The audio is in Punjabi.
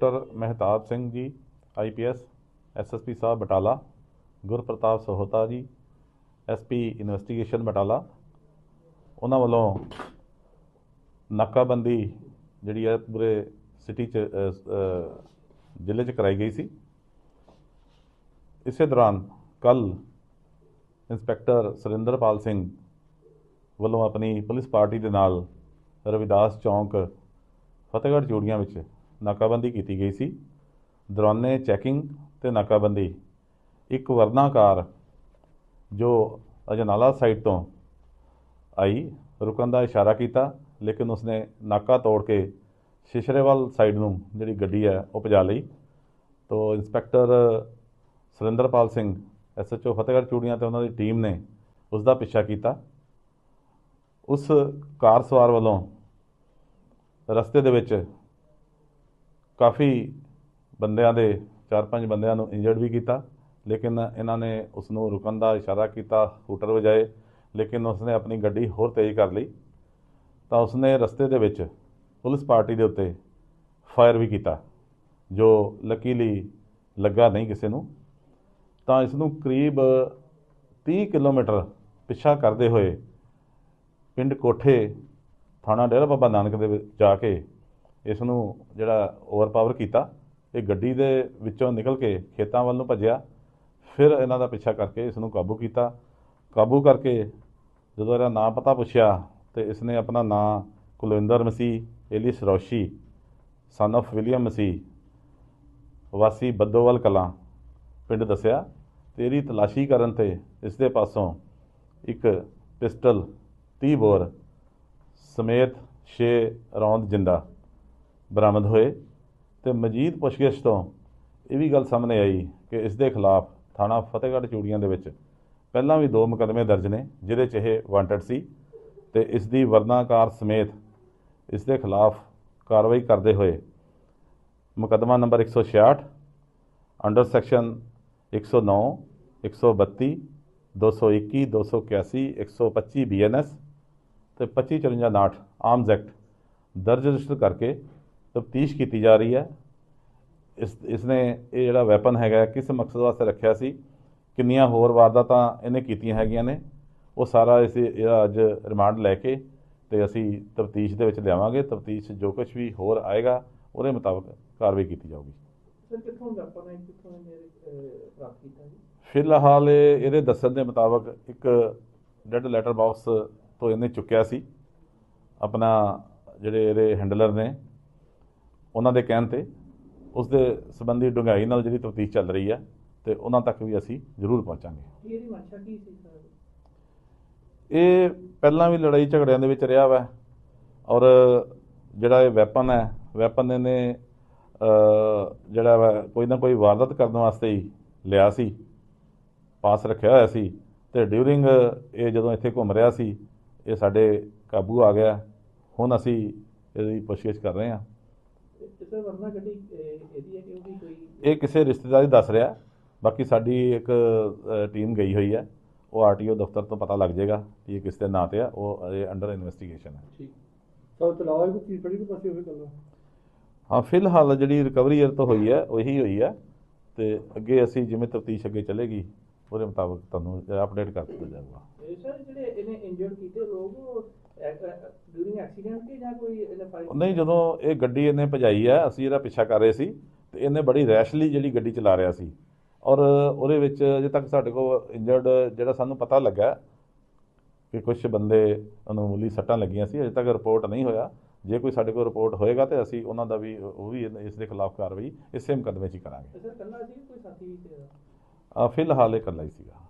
Doctor Mehtab Singh ji IPS SSP Sahib Batala, Gurpartap Sahota ji SP investigation Batala. ਉਹਨਾਂ ਵੱਲੋਂ ਨਾਕਾਬੰਦੀ ਜਿਹੜੀ ਹੈ ਪੂਰੇ ਸਿਟੀ ਚ ਜ਼ਿਲ੍ਹੇ ਚ ਕਰਾਈ ਗਈ ਸੀ। ਇਸੇ ਦੌਰਾਨ ਕੱਲ ਇੰਸਪੈਕਟਰ ਸੁਰਿੰਦਰਪਾਲ ਸਿੰਘ ਵੱਲੋਂ ਆਪਣੀ ਪੁਲਿਸ ਪਾਰਟੀ ਦੇ ਨਾਲ ਰਵਿਦਾਸ ਚੌਂਕ, ਫਤਿਹਗੜ੍ਹ ਚੂੜੀਆਂ ਵਿੱਚ ਨਾਕਾਬੰਦੀ ਕੀਤੀ ਗਈ ਸੀ। ਦੌਰਾਨੇ ਚੈਕਿੰਗ ਤੇ ਨਾਕਾਬੰਦੀ। ਇੱਕ ਵਰਨਾਕਾਰ ਜੋ ਅਜਨਾਲਾ ਸਾਈਡ ਤੋਂ ਆਈ, ਰੁਕਣ ਦਾ ਇਸ਼ਾਰਾ ਕੀਤਾ, ਲੇਕਿਨ ਉਸਨੇ ਨਾਕਾ ਤੋੜ ਕੇ ਸ਼ਿਸ਼ਰੇਵਾਲ ਸਾਈਡ ਨੂੰ ਜਿਹੜੀ ਗੱਡੀ ਹੈ, ਉਹ ਭਜਾ ਲਈ। ਤੋ ਇੰਸਪੈਕਟਰ ਸੁਰਿੰਦਰਪਾਲ ਸਿੰਘ ਐਸਐਚਓ ਫਤਿਹਗੜ੍ਹ ਚੂੜੀਆਂ ਤੇ ਉਹਨਾਂ ਦੀ ਟੀਮ ਨੇ ਉਸ ਦਾ ਪਿੱਛਾ ਕੀਤਾ। ਉਸ ਕਾਰ ਸਵਾਰ ਵੱਲੋਂ ਰਸਤੇ ਦੇ ਵਿੱਚ ਕਾਫੀ ਬੰਦਿਆਂ ਦੇ ਚਾਰ ਪੰਜ ਬੰਦਿਆਂ ਨੂੰ ਇੰਜਰਡ ਵੀ ਕੀਤਾ, ਲੇਕਿਨ ਇਹਨਾਂ ਨੇ ਉਸ ਨੂੰ ਰੁਕਣ ਦਾ ਇਸ਼ਾਰਾ ਕੀਤਾ ਹੂਟਰ ਵਜਾਏ, ਲੇਕਿਨ ਉਸਨੇ ਆਪਣੀ ਗੱਡੀ ਹੋਰ ਤੇਜ਼ ਕਰ ਲਈ। ਤਾਂ ਉਸਨੇ ਰਸਤੇ ਦੇ ਵਿੱਚ ਪੁਲਿਸ ਪਾਰਟੀ ਦੇ ਉੱਤੇ ਫਾਇਰ ਵੀ ਕੀਤਾ, ਜੋ ਲੱਕੀਲੀ ਲੱਗਾ ਨਹੀਂ ਕਿਸੇ ਨੂੰ। ਤਾਂ ਇਸ ਨੂੰ ਕਰੀਬ 30 ਕਿਲੋਮੀਟਰ ਪਿੱਛਾ ਕਰਦੇ ਹੋਏ ਪਿੰਡ ਕੋਠੇ ਥਾਣਾ ਡੇਰਾ ਬਾਬਾ ਨਾਨਕ ਦੇ ਵਿੱਚ ਜਾ ਕੇ ਇਸ ਨੂੰ ਜਿਹੜਾ ਓਵਰਪਾਵਰ ਕੀਤਾ, ਇਹ ਗੱਡੀ ਦੇ ਵਿੱਚੋਂ ਨਿਕਲ ਕੇ ਖੇਤਾਂ ਵੱਲ ਨੂੰ ਭੱਜਿਆ। ਫਿਰ ਇਹਨਾਂ ਦਾ ਪਿੱਛਾ ਕਰਕੇ ਇਸ ਨੂੰ ਕਾਬੂ ਕੀਤਾ। ਕਾਬੂ ਕਰਕੇ ਜਦੋਂ ਇਹਦਾ ਨਾਂ ਪਤਾ ਪੁੱਛਿਆ, ਤੇ ਇਸ ਨੇ ਆਪਣਾ ਨਾਂ Kulwinder Masih, alias Roshi son of William Masih, ਵਾਸੀ ਬੱਦੋਵਾਲ ਕਲਾਂ ਪਿੰਡ ਦੱਸਿਆ। ਤੇ ਇਹਦੀ ਤਲਾਸ਼ੀ ਕਰਨ ਤੇ ਇਸ ਦੇ ਪਾਸੋਂ ਇੱਕ ਪਿਸਟਲ 30 ਬੋਰ ਸਮੇਤ 6 ਰੌਂਦ ਜਿੰਦਾ। ਬਰਾਮਦ ਹੋਏ ਤੇ ਮਜੀਦ ਪੁੱਛਗਿੱਛ ਤੋਂ ਇਹ ਵੀ ਗੱਲ ਸਾਹਮਣੇ ਆਈ ਕਿ ਇਸ ਦੇ ਖਿਲਾਫ ਥਾਣਾ ਫਤਿਹਗੜ੍ਹ ਚੂੜੀਆਂ ਦੇ ਵਿੱਚ ਪਹਿਲਾਂ ਵੀ ਦੋ ਮੁਕੱਦਮੇ ਦਰਜ ਨੇ, ਜਿਹਦੇ 'ਚ ਇਹ ਵਾਂਟਡ ਸੀ ਤੇ ਇਸ ਦੀ ਵਰਨਾਕਾਰ ਸਮੇਤ ਇਸ ਦੇ ਖਿਲਾਫ ਕਾਰਵਾਈ ਕਰਦੇ ਹੋਏ ਮੁਕੱਦਮਾ ਨੰਬਰ 166 ਅੰਡਰ ਸੈਕਸ਼ਨ 109 132 221 281 125 ਬੀਐਨਐਸ ਤੇ 2554 ਆਰਮਜ਼ ਐਕਟ ਦਰਜ ਰਜਿਸਟਰ ਕਰਕੇ ਤਫਤੀਸ਼ ਕੀਤੀ ਜਾ ਰਹੀ ਹੈ। ਇਸ ਇਸਨੇ ਇਹ ਜਿਹੜਾ ਵੈਪਨ ਹੈਗਾ ਕਿਸ ਮਕਸਦ ਵਾਸਤੇ ਰੱਖਿਆ ਸੀ ਕਿੰਨੀਆਂ ਹੋਰ ਵਾਰਦਾਤਾਂ ਇਹਨੇ ਕੀਤੀਆਂ ਹੈਗੀਆਂ ਨੇ ਉਹ ਸਾਰਾ ਇਸ ਇਹਦਾ ਅੱਜ ਰਿਮਾਂਡ ਲੈ ਕੇ ਤੇ ਅਸੀਂ ਤਫਤੀਸ਼ ਦੇ ਵਿੱਚ ਲਿਆਵਾਂਗੇ। ਤਫਤੀਸ਼ ਜੋ ਕੁਝ ਵੀ ਹੋਰ ਆਏਗਾ ਉਹਦੇ ਮੁਤਾਬਕ ਕਾਰਵਾਈ ਕੀਤੀ ਜਾਊਗੀ। ਫਿਲਹਾਲ ਇਹ- ਇਹਦੇ ਦੱਸਣ ਦੇ ਮੁਤਾਬਕ ਇੱਕ ਡੈਡ ਲੈਟਰ ਬਾਕਸ ਤੋਂ ਇਹਨੇ ਚੁੱਕਿਆ ਸੀ। ਆਪਣਾ ਜਿਹੜੇ ਇਹਦੇ ਹੈਂਡਲਰ ਨੇ ਉਹਨਾਂ ਦੇ ਕਹਿਣ ਤੇ ਉਸ ਦੇ ਸੰਬੰਧੀ ਡੂੰਘਾਈ ਨਾਲ ਜਿਹੜੀ ਤਫਤੀਸ਼ ਚੱਲ ਰਹੀ ਹੈ ਤੇ ਉਹਨਾਂ ਤੱਕ ਵੀ ਅਸੀਂ ਜ਼ਰੂਰ ਪਹੁੰਚਾਂਗੇ। ਕੀ ਇਹਦੀ ਮਨਸ਼ਾ ਕੀ ਸੀ ਸਰ? ਇਹ ਪਹਿਲਾਂ ਵੀ ਲੜਾਈ ਝਗੜਿਆਂ ਦੇ ਵਿੱਚ ਰਿਹਾ ਵਾ ਔਰ ਜਿਹੜਾ ਇਹ ਵੈਪਨ ਹੈ ਵੈਪਨ ਇਹਨੇ ਜਿਹੜਾ ਵਾ ਕੋਈ ਨਾ ਕੋਈ ਵਾਰਦਾਤ ਕਰਨ ਵਾਸਤੇ ਹੀ ਲਿਆ ਸੀ ਪਾਸ ਰੱਖਿਆ ਹੋਇਆ ਸੀ ਤੇ ਡਿਊਰਿੰਗ ਇਹ ਜਦੋਂ ਇੱਥੇ ਘੁੰਮ ਰਿਹਾ ਸੀ ਇਹ ਸਾਡੇ ਕਾਬੂ ਆ ਗਿਆ। ਹੁਣ ਅਸੀਂ ਇਹਦੀ ਪੁੱਛਗਿੱਛ ਕਰ ਰਹੇ ਹਾਂ। ਇਹ ਕਿਸੇ ਰਿਸ਼ਤੇਦਾਰੀ ਦੱਸ ਰਿਹਾ। ਬਾਕੀ ਸਾਡੀ ਇੱਕ ਟੀਮ ਗਈ ਹੋਈ ਹੈ। ਉਹ ਆਰਟੀਓ ਦਫ਼ਤਰ ਤੋਂ ਪਤਾ ਲੱਗ ਜਾਏਗਾ ਕਿ ਇਹ ਕਿਸ ਦੇ ਨਾਂ ਤੇ ਆ। ਉਹ ਅੰਡਰ ਇਨਵੈਸਟੀਗੇਸ਼ਨ ਹੈ। ਠੀਕ। ਕੋਈ ਚੀਜ਼ ਪਾਸੇ ਹੋਵੇ ਹਾਂ ਫਿਲਹਾਲ ਜਿਹੜੀ ਰਿਕਵਰੀ ਇਹ ਤੋਂ ਹੋਈ ਹੈ ਉਹੀ ਹੋਈ ਹੈ। ਤੇ ਅੱਗੇ ਅਸੀਂ ਜਿਵੇਂ ਤਫਤੀਸ਼ ਅੱਗੇ ਚੱਲੇਗੀ ਉਹਦੇ ਮੁਤਾਬਕ ਤੁਹਾਨੂੰ ਅਪਡੇਟ ਕਰ ਦਿੱਤਾ ਜਾਊਗਾ। ਸਰ ਜਿਹੜੇ ਇਹਨੇ ਇੰਜਰਡ ਕੀਤੇ ਲੋਕ ਡਿਊਰਿੰਗ ਐਕਸੀਡੈਂਟ ਕਿ ਜਾਂ ਕੋਈ ਇਹਨੇ ਫਾਈਟ ਨਹੀਂ ਜਦੋਂ ਇਹ ਗੱਡੀ ਇਹਨੇ ਭਜਾਈ ਹੈ ਅਸੀਂ ਇਹਦਾ ਪਿੱਛਾ ਕਰ ਰਹੇ ਸੀ ਤੇ ਇਹਨੇ ਬੜੀ ਰੈਸ਼ਲੀ ਜਿਹੜੀ ਗੱਡੀ ਚਲਾ ਰਿਹਾ ਸੀ। ਔਰ ਉਹਦੇ ਵਿੱਚ ਅਜੇ ਤੱਕ ਸਾਡੇ ਕੋਲ ਇੰਜਰਡ ਜਿਹੜਾ ਸਾਨੂੰ ਪਤਾ ਲੱਗਾ ਕਿ ਕੁਝ ਬੰਦੇ ਉਹਨੂੰ ਮਾਮੂਲੀ ਸੱਟਾਂ ਲੱਗੀਆਂ ਸੀ ਅਜੇ ਤੱਕ ਰਿਪੋਰਟ ਨਹੀਂ ਹੋਇਆ। ਜੇ ਕੋਈ ਸਾਡੇ ਕੋਲ ਰਿਪੋਰਟ ਹੋਏਗਾ ਤੇ ਅਸੀਂ ਉਹਨਾਂ ਦਾ ਵੀ ਉਹ ਵੀ ਇਸ ਦੇ ਖਿਲਾਫ ਕਾਰਵਾਈ ਇਸੇ ਮੁਕੱਦਮੇ 'ਚ ਹੀ ਕਰਾਂਗੇ। ਸਰ ਕੱਲਾ ਸੀ ਕੋਈ ਸਾਥੀ ਵੀ ਸੀ ਇਹਦਾ? ਅ, ਫਿਲਹਾਲ ਇਹ ਇਕੱਲਾ ਹੀ ਸੀਗਾ।